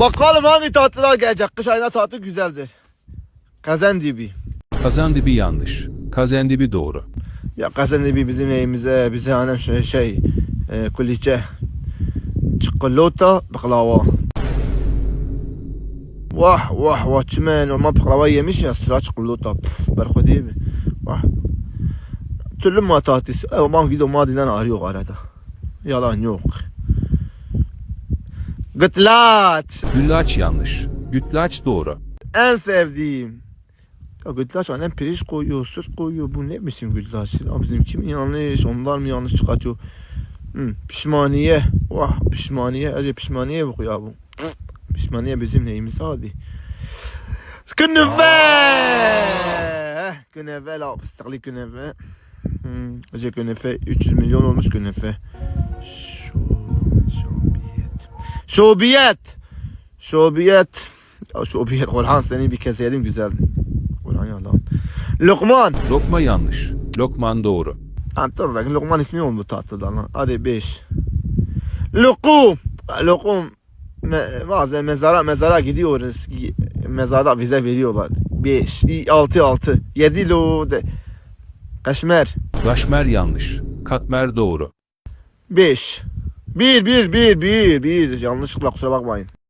Bakalım hangi tatlılar gelecek. Kış ayında tatlı güzeldir. Kazan dibi. Kazandibi yanlış. Kazendibi doğru. Ya kazan dibi bizim neyimize, bize hani şey, şey e, kuliçe. Çikolata, baklava. Vah vah vah çimen normal baklava yemiş ya sıra çikolata. Püf, berko değil mi? Vah. Türlü ma tatlısı. E, babam gidiyor Mardin'den arıyor arada. Yalan yok. Gıtlaç. Güllaç yanlış. Gütlaç doğru. En sevdiğim. Ya güllaç annem pirinç koyuyor, süt koyuyor. Bu ne biçim güllaç? Ya bizimki mi yanlış, onlar mı yanlış çıkartıyor? Hmm, pişmaniye. Vah pişmaniye. Acaba pişmaniye bu ya bu. Pişmaniye bizim neyimiz abi? Künefe! Künefe la fıstıklı künefe. Hmm, acaba künefe 300 milyon olmuş künefe. Şobiyet. Şobiyet! Şobiyet. Ya şobiyet Orhan seni bir kez yedim güzeldi. Orhan ya lan. Lokman. Lokma yanlış. Lokman doğru. Lan dur bakayım Lokman ismi oldu tatlıdan lan. Hadi 5. Lokum. Lokum. Me bazen mezara mezara gidiyoruz. Mezarda bize veriyorlar. 5, 6, 6, 7 lo de. Kaşmer. Gaşmer yanlış. Katmer doğru. 5. 1, 1, 1, 1, 1. Yanlışlıkla kusura bakmayın.